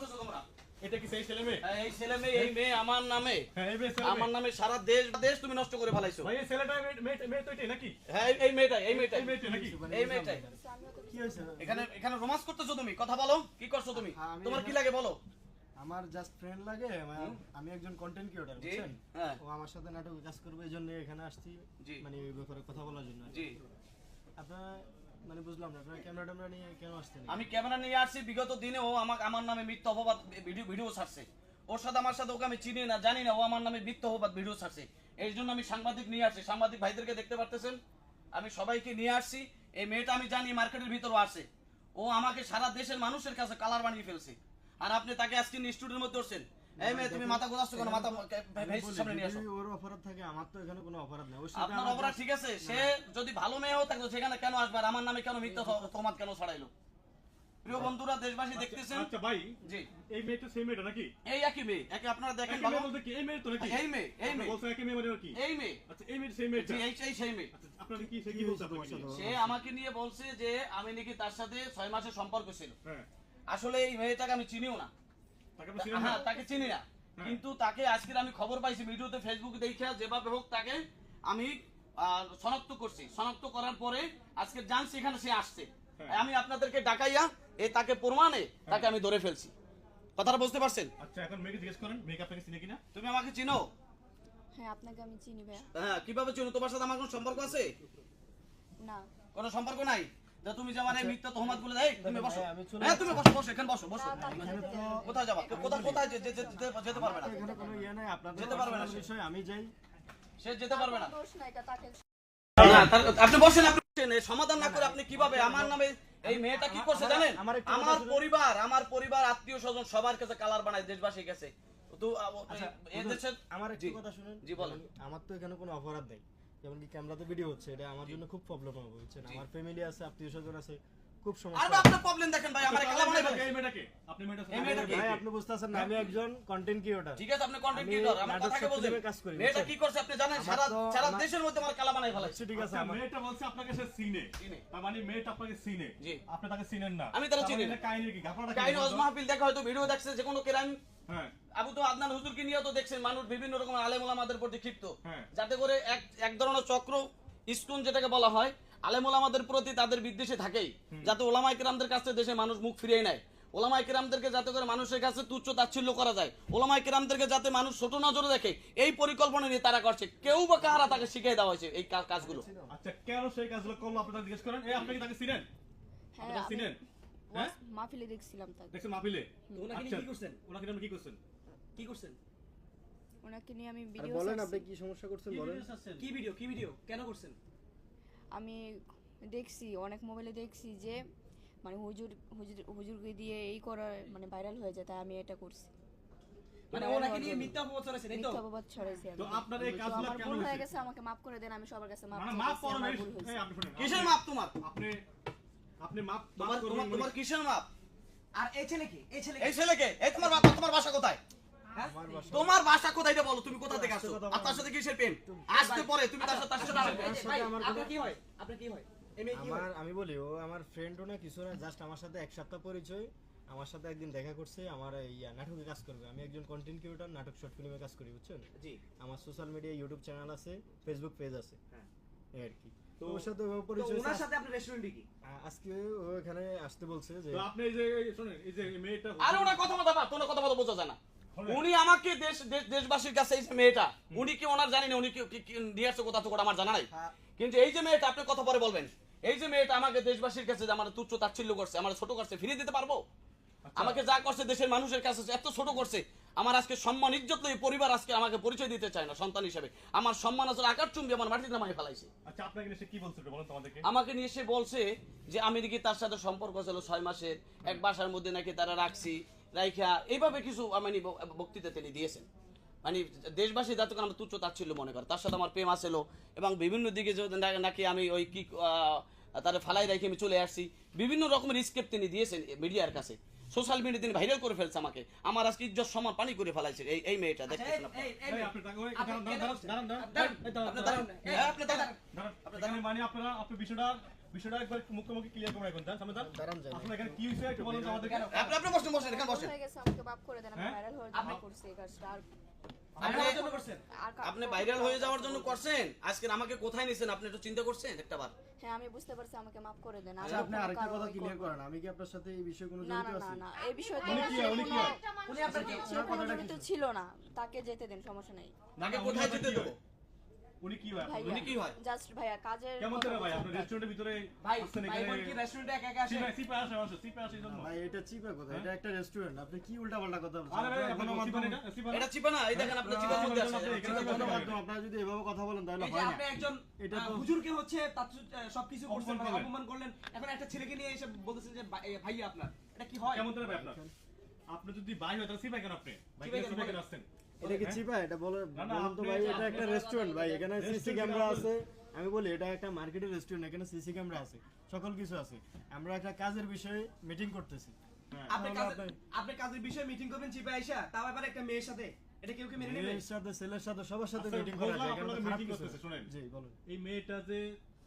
করতেছো তোমরা? এটা কি সেই ছেলে মেয়ে? এই ছেলে মেয়ে এই মেয়ে আমার নামে। হ্যাঁ আমার নামে সারা দেশ দেশ তুমি নষ্ট করে ফেলাইছো। ভাই এই ছেলেটা মেয়ে- তো এটাই নাকি? হ্যাঁ এই- মেয়েটাই এই মেয়েটাই। এই মেয়েটা নাকি? এই মেয়েটাই। কি হয়েছে? এখানে এখানে রোমান্স করতেছো তুমি? কথা বলো কি করছ তুমি? হ্যাঁ, আমি তোমার কি লাগে বলো? আমার জাস্ট ফ্রেন্ড লাগে আমি একজন কন্টেন্ট ক্রিয়েটর বুঝছেন? হ্যাঁ। ও আমার সাথে নাটকে কাজ করবে এই জন্য এখানে আসছি। মানে এই ব্যাপারে কথা বলার জন্য জি। আপনারা মানে বুঝলাম না ক্যামেরা ট্যামেরা নিয়ে কেন আসছেন? আমি ক্যামেরা নিয়ে আসছি, বিগত দিনে ও আমাকে, আমার নামে মিথ্যা অপবাদ ভিডিও ভিডিও ছাড়ছে। ওর সাথে আমার সাথে ওকে আমি চিনি না, জানি না, ও আমার নামে মিথ্যা অপবাদ ভিডিও ছাড়ছে। এই জন্য আমি সাংবাদিক নিয়ে আসছি। সাংবাদিক ভাইদেরকে দেখতে পারতেছেন? আমি সবাইকে নিয়ে আসছি। এই মেয়েটা আমি জানি মার্কেটের ভিতরও আছে। ও আমাকে সারা দেশের মানুষের কাছে কালার বানিয়ে ফেলছে। আর আপনি তাকে আজকে স্টুডিওর মধ্যে উঠছেন এই মেয়ে তুমি মাথা গোজাচ্ছ কেন? মাথা আমি সামনে নিয়ে আসো। ওর অপরাধ থাকে আমার তো এখানে কোনো অপরাধ নেই। আপনার অপরাধ ঠিক আছে সে যদি ভালো মেয়েও থাকতো সেখানে কেন আসবে? আর আমার নামে কেন মিথ্যা তোমার কেন ছড়াইলো? প্রিয় বন্ধুরা দেশবাসী দেখতেছেন? আচ্ছা ভাই জি। এই মেয়েটা সেই মেয়েটা নাকি? এই একই মেয়ে। একে আপনারা দেখেন ভালো? বলতে কি? এই মেয়ে তো নাকি? এই মেয়ে এই মেয়ে। বলছেন একই মেয়ে মানে কি এই মেয়ে। আচ্ছা এই মেয়ে সেই মেয়েটা? জি, এই সেই সেই মেয়ে। আচ্ছা আপনারা কি সে কি কি বলছে হয়েছে তোমার আপনাকে সাথে? সে আমাকে নিয়ে বলছে যে আমি নাকি তার সাথে ছয় মাসের সম্পর্ক ছিল। হ্যাঁ। আসলে এই মেয়েটাকে আমি চিনিও না। হ্যাঁ তাকে চিনি না। কিন্তু তাকে আজকে আমি খবর পাইছি ভিডিওতে ফেসবুকে দেখে যেভাবে হোক তাকে আমি শনাক্ত করছি। শনাক্ত করার পরে আজকে জানছি এখানে সে আসছে। হ্যাঁ। আমি আপনাদেরকে ডাকাইয়া এ তাকে প্রমাণে তাকে আমি ধরে ফেলছি। কথাটা বুঝতে পারছেন? আচ্ছা এখন মেয়েকে জিজ্ঞেস করেন মেয়েকে আপনাকে চিনে কিনা? তুমি আমাকে চিনো? হ্যাঁ আপনাকে আমি চিনি ভাইয়া। হ্যাঁ কীভাবে চিনো? তোমার সাথে আমার কোনো সম্পর্ক আছে? না। কোনো সম্পর্ক নাই? যে তুমি যে আমার মিথ্যা তহমাতগুলো দেয় তুমি বসো। আমি চলে হ্যাঁ তুমি বসো বসো এখানে বসো বসো। কোথায় যাবা? কোথায় কোথায় যে- যে- যে- যেতে- যেতে পারবে না? এখানে কোনো ইয়ে নাই আপনাদের যেতে পারবে না বিষয় আমি যাই। সে যেতে পারবে না। দোষ নাই এটা তাকে আপনি বসেন আপনি বসেন। সমাধান না করে আপনি কীভাবে? আমার নামে এই মেয়েটা কি করছে জানেন? আমার। পরিবার আমার পরিবার আত্মীয় স্বজন সবার কাছে কালার বানায় দেশবাসীর কাছে। তো আচ্ছা, আমার একটু কথা শুনুন। জি, বলেন। আমার তো এখানে কোনো অপরাধ নেই। যেমন কি ক্যামেরাতে ভিডিও হচ্ছে এটা আমার জন্য খুব প্রবলেম হবে বুঝছেন? আমার ফ্যামিলি আছে আত্মীয় স্বজন আছে খুব আর সমস্যা বা আপনার প্রবলেম দেখেন ভাই আমার কালা বানাই ফেলছে। এই মেয়েটাকে আপনি মেয়েটা এই মেয়েটাকে- ভাই আপনি বুঝতেছেন না আমি একজন কন্টেন্ট ক্রিয়েটর ঠিক আছে আপনি কন্টেন্ট ক্রিয়েটর আমার নাটক কথাকে সব বলছেন। কাজ করি, মেয়েটা বুঝছেন? কি করছে আপনি জানেন সারা সারা দেশের মধ্যে আমার কালা বানাই ফেলাইছে ঠিক আছে আচ্ছা, আমার মেয়েটা বলছে আপনাকে সে চিনে। তার মানে মেয়েটা আপনাকে চিনে জি। আপনি তাকে চিনেন না। আমি তারা তার চিনি মানে কাহিনী কি? আপনারা কাহিনী ওয়াজ মাহফিল দেখা হয়তো ভিডিও দেখছে যে কোনো ক্রাইম হ্যাঁ আবু তো আদনান হুজুরকে নিয়ে তো দেখছেন মানুষ বিভিন্ন রকম আলেম ওলামাদের প্রতি ক্ষিপ্ত। হ্যাঁ। যাতে করে এক এক ধরনের চক্র স্টোন যেটাকে বলা হয় আলেম ওলামাদের প্রতি তাদের বিদ্বেষে থাকেই। যাতে ওলামাই কিরামদের কাছে দেশে মানুষ মুখ ফিরিয়ে নেয়। ওলামাই কিরামদেরকে যাতে করে মানুষের কাছে তুচ্ছ তাচ্ছিল্য করা যায়। ওলামাই কিরামদেরকে যাতে মানুষ ছোট নজরে দেখে এই পরিকল্পনা নিয়ে তারা করছে। কেউ বা কাহারা তাকে শিখিয়ে দেওয়া হয়েছে এই কাজগুলো? আচ্ছা কেন সেই কাজগুলো করল? আপনারা জিজ্ঞেস করেন। এই আপনি কি তাকে চিনেন? হ্যাঁ চিনেন? হ্যাঁ মাহফিলে দেখছিলাম তাকে। দেখছেন মাহফিলে? ওনাকে নিয়ে আচ্ছা, কি করছেন? ওনাকে নিয়ে কি করছেন? কি করছেন? ওনাকে নিয়ে আমি ভিডিও বলেন আপনি কি সমস্যা করছেন বলেন। কি ভিডিও কি ভিডিও কেন করছেন? আমি দেখছি অনেক মোবাইলে দেখছি যে মানে হুজুর হুজুর হুজুরকে দিয়ে এই করা মানে ভাইরাল হয়ে যায় তাই আমি এটা করছি। মানে ওনাকে নিয়ে মিথ্যা অপবাদ ছড়াইছেন এই তো? মিথ্যা অপবাদ ছড়াইছি তো আপনার এই কাজগুলো আমার কেন হয়ে গেছে আমাকে মাফ করে দেন আমি সবার কাছে মাফ মানে আপনি শুনেন কিসের তোমার? আপনি আপনি মাপ মাপ তোমার তোমার কিসের মাপ? আর এই ছেলে কি? এই ছেলে এই ছেলেকে এই তোমার বাবা তোমার বাসা কোথায়? আমার তোমার বাসা কোথায় এটা বলো তুমি কোথা থেকে আসছো? আর তার সাথে কিসের প্রেম? আসতে পরে তুমি তার সাথে তার সাথে আপনার কি হয়? আপনার কি হয়? কি হয়? আমার আমি বলি ও আমার ফ্রেন্ডও না কিছু না জাস্ট আমার সাথে এক সপ্তাহ পরিচয়। আমার সাথে একদিন দেখা করছে আমার ইয়া নাটকে কাজ করবে। আমি একজন কন্টেন্ট ক্রিয়েটর নাটক শর্ট ফিল্মে কাজ করি বুঝছেন? জি। আমার সোশ্যাল মিডিয়া ইউটিউব চ্যানেল আছে ফেসবুক পেজ আছে। হ্যাঁ। এই আর কি। ওর সাথে পরিচয় ওনার সাথে আপনার রেস্টুরেন্টে কি? আজকে ও এখানে আসতে বলছে যে তো আপনি এই যে শুনেন এই যে মেয়েটা আরে ওনার কথা মতো বা তোমার কথা মতো বোঝা যায় না। উনি আমাকে দেশ দেশ- দেশবাসীর কাছে এই যে মেয়েটা উনি কি ওনার জানি না উনি কি- কি- কি নিয়ে আসছে কোথা থেকে আমার জানা নাই। কিন্তু এই যে মেয়েটা আপনি কথা পরে বলবেন। এই যে মেয়েটা আমাকে দেশবাসীর কাছে যে আমার তুচ্ছ তাচ্ছিল্য করছে আমার ছোট করছে ফিরিয়ে দিতে পারব? আমাকে যা করছে দেশের মানুষের কাছে এত ছোট করছে আমার আজকে সম্মান ইজ্জত লই পরিবার আজকে আমাকে পরিচয় দিতে চায় না সন্তান হিসেবে। আমার সম্মান আসলে আকার চুম্বি আমার মাটিতে নামাই ফেলাইছে। আচ্ছা আপনাকে নিয়ে সে কি বলছিল বলেন তো আমাদেরকে। আমাকে নিয়ে এসে বলছে যে আমি নাকি তার সাথে সম্পর্ক ছিল ছয় মাসের এক বাসার মধ্যে নাকি তারা রাখছি রাইখা এইভাবে কিছু মানে বক্তৃতা তিনি দিয়েছেন। মানে দেশবাসী যাতে আমার তুচ্ছ তাচ্ছিল্য মনে করে। তার সাথে আমার প্রেম আসছিল এবং বিভিন্ন দিকে যে নাকি আমি ওই কি তারা ফালাই রেখে আমি চলে আসছি। বিভিন্ন রকমের স্কেপ তিনি দিয়েছেন মিডিয়ার কাছে। সোশ্যাল মিডিয়া তিনি ভাইরাল করে ফেলছে আমাকে আমার আজকে ইজ্জত সম্মান পানি করে ফেলাইছে এই এই মেয়েটা দেখেন দেখতেছেন আপনি আপনি তাকে ওই আপনি দাঁড়ান কেন দাঁড়ান করছেন? দাঁড়ান দাঁড়ান দাঁড়ান, দাঁড়ান দাঁড়ান, আপনি দাঁড়ান, দাঁড়ান। এই, আপনি দাঁড়ান। দাঁড়ান এখানে আপনারা আপনি বিষয়টা বিষয়টা একবার একটু মুখোমুখি ক্লিয়ার করে রাখুন সামনে দাঁড়ান যাই। আসলে এখানে কি হয়েছে একটু বলুন তো আমাদেরকে। আপনি আপনি বসেন বসেন এখানে বসেন। হয়ে গেছে আমাকে মাফ করে দেন আমি হ্যাঁ? ভাইরাল হওয়ার জন্য করছি এই কাজটা আর আপনার আপনি ভাইরাল হয়ে যাওয়ার জন্য করছেন? আজকে আমাকে কোথায় নিছেন? আপনি একটু চিন্তা করছেন একটা বার? হ্যাঁ আমি বুঝতে পারছি আমাকে মাফ করে দেন আচ্ছা আপনি আরেকটা কথা ক্লিয়ার করেন আমি কি আপনার সাথে এই বিষয়ে কোনো জড়িত না না না এই বিষয়ে উনি কি হয়? উনি কি? উনি আপনার কি ছিল না তাকে যেতে দেন সমস্যা নেই। তাকে কোথায় যেতে দেবো? হয়? উনি কি হয় উনি কি হয়? জাস্ট ভাইয়া কাজের কেমন করে ভাই? আপনার রেস্টুরেন্টের ভিতরে ভাই ভাই বোন কি রেস্টুরেন্টে একা একা আসে? সিপা আসে আসে সিপা আসে জন্য। ভাই এটা চিপা কথা হ্যাঁ? এটা একটা রেস্টুরেন্ট আপনি কি উল্টাপাল্টা কথা বলছেন? আরে ভাই আপনার সিপা এটা? চিপা না এই দেখেন আপনি চিপার মধ্যে আছে। এটা এখানে গণমাধ্যম, আপনারা যদি এভাবে কথা বলেন তাহলে হয় না। আপনি একজন এটা আহ, তো- হুজুরকে হচ্ছে তার সবকিছু করছেন অপমান মানে করলেন। এখন একটা ছেলেকে নিয়ে এসে বলতেছেন যে ভাই- ভাইয়া আপনার এটা কি হয়? কেমন করে ভাই আপনার? আপনি যদি বাই হয় তাহলে সিপা কেন আপনি? ভাই? কেন? আসছেন? এটা কি হ্যাঁ? চিপা? এটা বলে বলুন তো ভাই এটা একটা রেস্টুরেন্ট ভাই এখানে সিসি ক্যামেরা আছে। আমি বলি এটা একটা মার্কেটের রেস্টুরেন্ট এখানে সিসি ক্যামেরা আছে। সকল কিছু আছে। আমরা একটা কাজের বিষয়ে মিটিং করতেছি। হ্যাঁ। আপনি কাজের বিষয়ে মিটিং করবেন চিপা আইসা তাও আবার একটা মেয়ের সাথে। এটা কেউ কি মেনে নেবে? মেয়ের সাথে ছেলের সাথে সবার সাথে আচ্ছা, মিটিং করা যায় এখানে তো খারাপ করতেছে, শুনেন। জি বলুন। এই মেয়েটা যে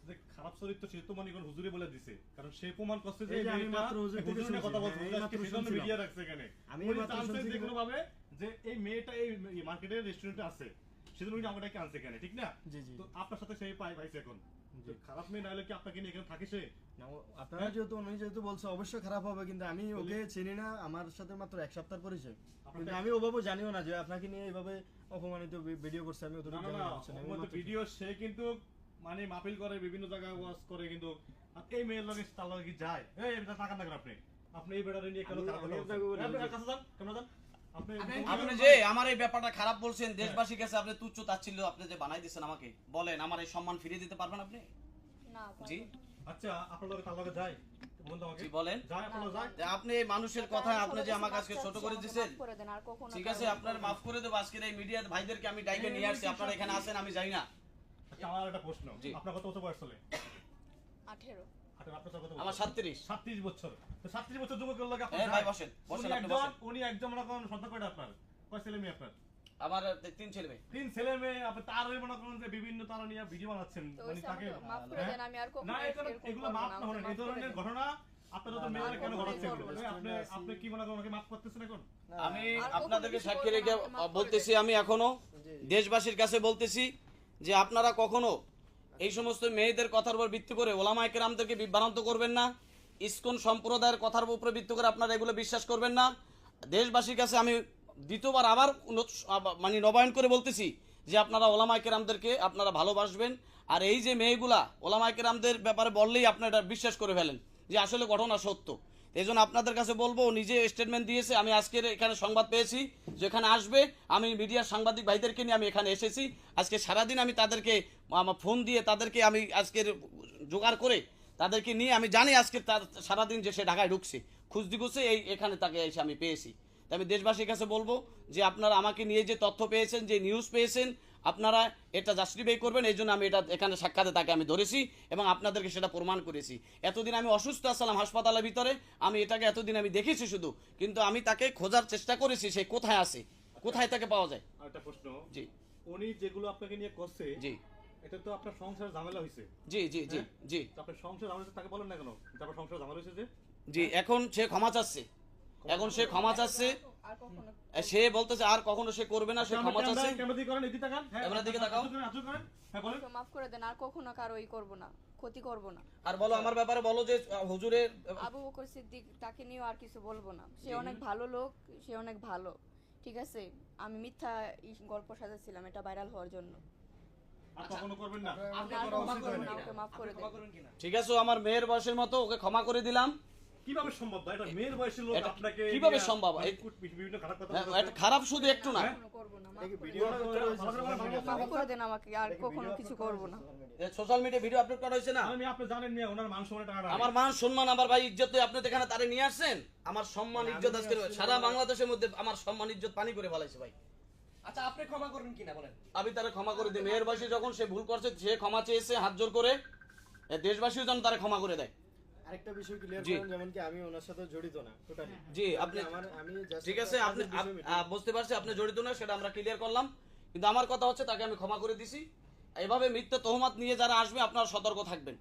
যে খারাপ চরিত্র সে তো মনে হুজুরে বলে দিছে। কারণ সে প্রমাণ করছে যে আমি মাত্র হুজুর কথা বলছে সেজন্য মিডিয়া রাখছে এখানে। আমি মাত্র শুনছি কোনো ভাবে যে এই মেয়েটা এই মার্কেটের রেস্টুরেন্টে আছে সেজন্য উনি আমাকে আনছে এখানে ঠিক না? জি জি। তো আপনার সাথে সেই পাই পাইছে এখন। খারাপ মেয়ে না হলে কি আপনাকে নিয়ে এখানে থাকে সে? আপনারা যেহেতু উনি যেহেতু বলছে অবশ্যই খারাপ হবে কিন্তু আমি ওকে চিনি না আমার সাথে মাত্র এক সপ্তাহ পরিচয়। কিন্তু আমি ওভাবে জানিও না যে আপনাকে নিয়ে এইভাবে অপমানিত ভিডিও করছে আমি অতটুকু জানি ভিডিও সে কিন্তু মানে মাহফিল করে বিভিন্ন জায়গায় ওয়াজ করে কিন্তু এই মেয়ের লগে তার লগে যায়? এই টাকা না আপনি। আপনি এই বেড়ারে নিয়ে কেন কাছে যান যান আপনি যে আমার এই ব্যাপারটা খারাপ বলছেন দেশবাসীর কাছে আপনি তুচ্ছ তাচ্ছিল্য আপনি যে বানাই দিচ্ছেন আমাকে বলেন আমার এই সম্মান ফিরিয়ে দিতে পারবেন আপনি? না জি? আচ্ছা আপনার লগে তার লগে যায় বন্ধু আমাকে। জি বলেন। যায় আপনার লগে যায় যে আপনি মানুষের কথা আপনি যে আমাকে আজকে ছোট করে দিচ্ছেন মাফ করে দেন আর কখনো ঠিক আছে আপনার মাফ করে দেবো আজকের এই মিডিয়া ভাইদেরকে আমি ডাইকে নিয়ে আসছি আপনারা এখানে আসেন আমি যাই না। আচ্ছা আমার একটা প্রশ্ন। আপনার কত বছর বয়স চলে আঠেরো। আপনার আপনার কত আমার সাতত্রিশ। সাতত্রিশ বছর। সাতত্রিশ বছর যুবকের লগে ভাই, বসেন, বসেন, উনি আপনি একজন উনি একজন মনে করেন সন্তান কয়টা আপনার? কয় ছেলে মেয়ে আপনার? আমার তিন ছেলে মেয়ে। তিন ছেলে মেয়ে আপনি তার ওই মনে করেন যে বিভিন্ন তারা নিয়ে ভিডিও বানাচ্ছেন মানে তাকে মাফ হ্যাঁ? দেন আমি না এগুলো মাপ না, হলেন এই ধরনের ঘটনা মাফ আমি আপনাদেরকে সাক্ষী রেখে মাফ বলতেছি আমি এখনও দেশবাসীর কাছে বলতেছি যে আপনারা কখনো এই সমস্ত মেয়েদের কথার উপর ভিত্তি করে ওলামা একরামদেরকে বিভ্রান্ত করবেন না। ইসকন সম্প্রদায়ের কথার উপরে ভিত্তি করে আপনারা এগুলো বিশ্বাস করবেন না। দেশবাসীর কাছে আমি দ্বিতীয়বার আবার মানে নবায়ন করে বলতেছি যে আপনারা ওলামা একরামদেরকে আপনারা ভালোবাসবেন। আর এই যে মেয়েগুলা ওলামা একরামদের ব্যাপারে বললেই আপনারা এটা বিশ্বাস করে ফেলেন যে আসলে ঘটনা সত্য। এই জন্য আপনাদের কাছে বলব নিজে স্টেটমেন্ট দিয়েছে, আমি আজকের এখানে সংবাদ পেয়েছি যে এখানে আসবে, আমি মিডিয়ার সাংবাদিক ভাইদেরকে নিয়ে আমি এখানে এসেছি। আজকে সারাদিন আমি তাদেরকে, আমার ফোন দিয়ে তাদেরকে আমি আজকের জোগাড় করে তাদেরকে নিয়ে আমি জানি আজকে তার সারাদিন যে সে ঢাকায় ঢুকছে। খুঁজদি খুঁজছে এই এখানে তাকে এসে আমি পেয়েছি। তাই আমি দেশবাসীর কাছে বলব যে আপনারা আমাকে নিয়ে যে তথ্য পেয়েছেন যে নিউজ পেয়েছেন আপনারা এটা জাস্টিফাই করবেন এই জন্য আমি এটা এখানে সাক্ষাতে তাকে আমি ধরেছি এবং আপনাদেরকে সেটা প্রমাণ করেছি। এতদিন আমি অসুস্থ আসলাম হাসপাতালের ভিতরে আমি এটাকে এতদিন আমি দেখেছি শুধু কিন্তু আমি তাকে খোঁজার চেষ্টা করেছি সে কোথায় আছে কোথায় তাকে পাওয়া যায়। একটা প্রশ্ন জি। উনি যেগুলো আপনাকে নিয়ে করছে জি। এটা তো আপনার সংসার ঝামেলা হয়েছে জি জি জি জি। আপনার সংসার ঝামেলা তাকে বলেন না কেন? আপনার সংসার ঝামেলা হয়েছে যে? জি এখন সে ক্ষমা চাচ্ছে। এখন সে ক্ষমা চাচ্ছে। কখনো সে বলতেছে আর কখনো সে করবে না সে ক্ষমা চাচ্ছে। ক্যামেরা দিয়ে করেন এদিকে তাকান। হ্যাঁ দিকে তাকাও। করেন, হাঁটু করেন। হ্যাঁ বলেন। মাফ করে দেন আর কখনো কারও ই করব না ক্ষতি করব না। আর বলো আমার ব্যাপারে বলো যে হুজুরের আবু বকর সিদ্দিক তাকে নিয়েও আর কিছু বলব না। সে অনেক ভালো লোক সে অনেক ভালো ঠিক আছে? আমি মিথ্যা গল্প সাজাচ্ছিলাম এটা ভাইরাল হওয়ার জন্য। ঠিক আছে আমার মেয়ের বয়সের মতো ওকে ক্ষমা করে দিলাম। কীভাবে সম্ভব এটা মেয়ের বয়সের লোক আপনাকে কীভাবে সম্ভব? মানে এই- কুট- বিভিন্ন খারাপ কথা হ্যাঁ, এটা খারাপ শুধু একটু না। সোশ্যাল মিডিয়া ভিডিও আপলোড করা হয়েছে না। আপনি জানেন ওনার মান আমার মান সম্মান আমার ভাই ইজ্জত আপনি তো এখানে তারে নিয়ে আসছেন? আমার সম্মান ইজ্জত আজকে সারা বাংলাদেশের মধ্যে আমার সম্মান ইজ্জত পানি করে ফেলাইছে ভাই। আচ্ছা আপনি ক্ষমা করুন কিনা বলেন। আমি তারে ক্ষমা করে দিই। মেয়ের বয়সে যখন সে ভুল করছে সে ক্ষমা চেয়েছে হাত জোর করে দেশবাসীও যেন তারে ক্ষমা করে দেয়। আরেকটা বিষয় ক্লিয়ার। করেন যেমন কি? আমি ওনার সাথে জড়িত না টোটালি জি আপনি আমার আমি ঠিক আছে আপনি বুঝতে পারছি আপনি জড়িত না সেটা আমরা ক্লিয়ার করলাম। কিন্তু আমার কথা হচ্ছে তাকে আমি ক্ষমা করে দিছি। এভাবে মিথ্যা তহমাত নিয়ে যারা আসবে আপনারা সতর্ক থাকবেন।